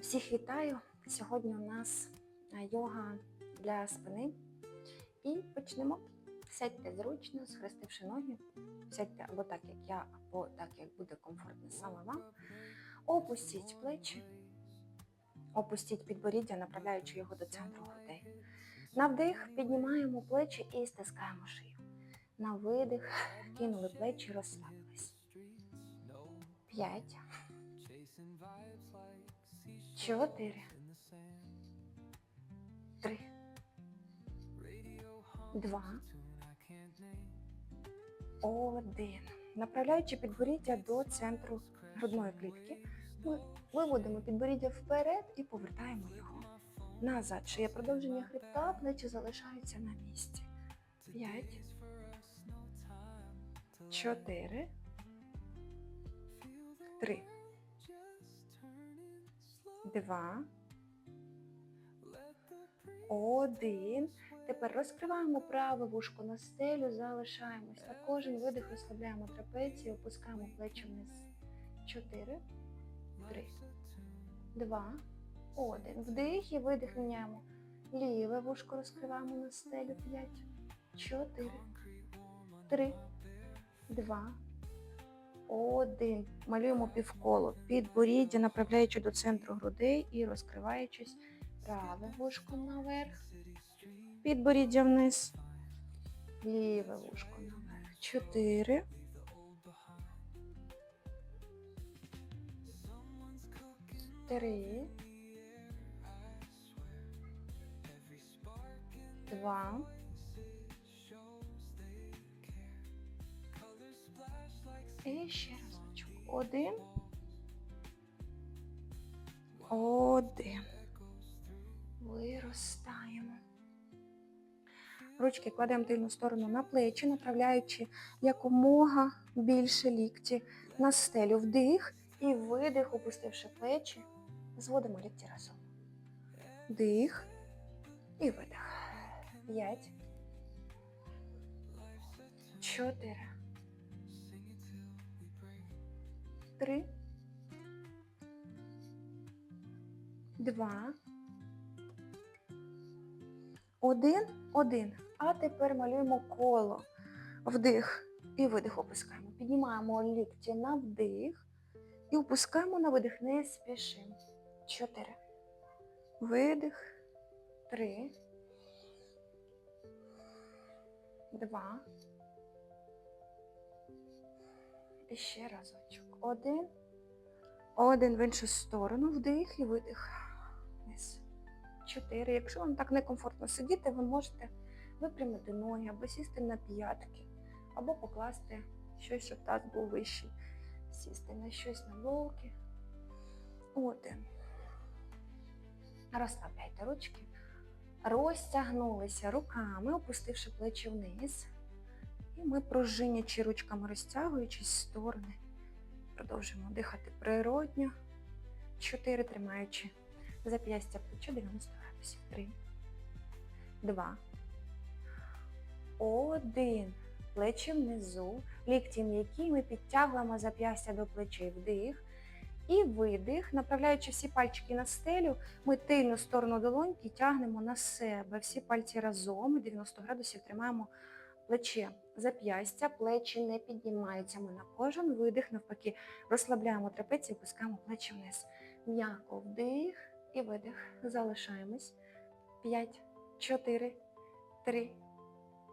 Всіх вітаю! Сьогодні у нас е, йога для спини. І почнемо. Сядьте зручно, схрестивши ноги. Сядьте або так, як я, або так, як буде комфортно саме вам. Опустіть плечі, опустіть підборіддя, направляючи його до центру грудей. На вдих піднімаємо плечі і стискаємо шию. На видих кинули плечі, розслабились. П'ять. Чотири. Три. Два. Один. Направляючи підборіддя до центру грудної клітки, ми виводимо підборіддя вперед і повертаємо його назад. Шиє продовження хребта, плечі залишаються на місці. П'ять. Чотири. Три. Два. Один. Тепер розкриваємо праве вушко на стелю, залишаємось. На кожен видих розслабляємо трапецію, опускаємо плечі вниз. Чотири. Три. Два. Один. Вдих і видих міняємо. Ліве вушко розкриваємо на стелю. П'ять. Чотири. Три. Два. Один. Малюємо півколо. Підборіддя, направляючи до центру грудей і розкриваючись праве вушко наверх. Підборіддя вниз. Ліве вушко наверх. Чотири. Три. Два. І ще разочок. Один. Один. Виростаємо. Ручки кладемо тильну сторону на плечі, направляючи якомога більше лікті на стелю. Вдих і видих, опустивши плечі. Зводимо лікті разом. Дих і видих. П'ять. Чотири. Три. Два. Один, один. А тепер малюємо коло. Вдих і видих опускаємо. Піднімаємо лікті на вдих і опускаємо на видих. Не спішимо. Чотири. Видих. Три. Два. І ще разочок. Один. Один в іншу сторону. Вдих і видих. Вниз. Чотири. Якщо вам так некомфортно сидіти, ви можете випрямити ноги, або сісти на п'ятки, або покласти щось, щоб таз був вищий. Сісти на щось на боки. Один. Розслабляйте ручки. Розтягнулися руками, опустивши плечі вниз. І ми пружинячи ручками розтягуючись в сторони. Продовжуємо дихати природньо. Чотири, тримаючи зап'ястя плеча 90 градусів. Три. Два. Один. Плечі внизу. Лікті м'які. Ми підтягуємо зап'ястя до плечей. Вдих. І видих. Направляючи всі пальчики на стелю, ми тильну сторону долоньки тягнемо на себе. Всі пальці разом. і 90 градусів тримаємо плече. Зап'ястя, плечі не піднімаються. Ми на кожен видих, навпаки, розслабляємо трапецію, опускаємо плечі вниз. М'яко вдих і видих. Залишаємось. 5, 4, 3,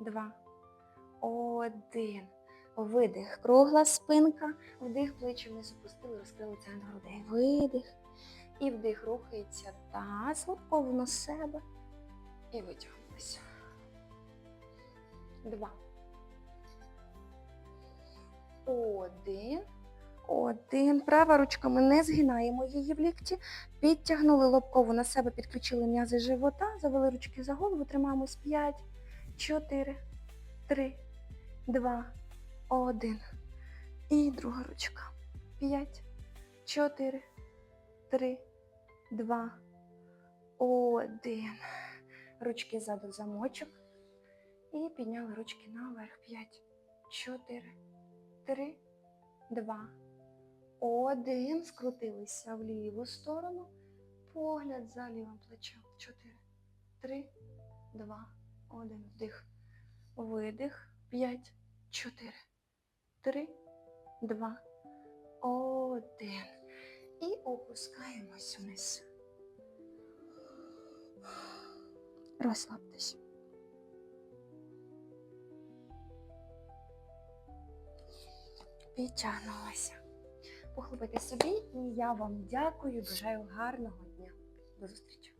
2, 1. Видих. Кругла спинка. Вдих, плечі вниз опустили, розкрили центр грудей. Видих. І вдих рухається таз, лобково себе. І витягнулися. Два. Один. Один. Права ручка ми не згинаємо її в лікті. Підтягнули лобкову на себе, підключили м'язи живота, завели ручки за голову, тримаємось 5, 4, 3, 2, 1. І друга ручка. 5, 4, 3, 2, 1. Ручки ззаду замочок. І підняли ручки наверх. 5, 4, 3, 2, один. Скрутилися в ліву сторону. погляд за лівим плечем. Чотири, три, два, один. Вдих. Видих. П'ять, чотири, три, два, один. І опускаємось вниз. Розслабтесь. Підтягнулася. Похлопайте собі, і я вам дякую. Бажаю гарного дня. До зустрічі.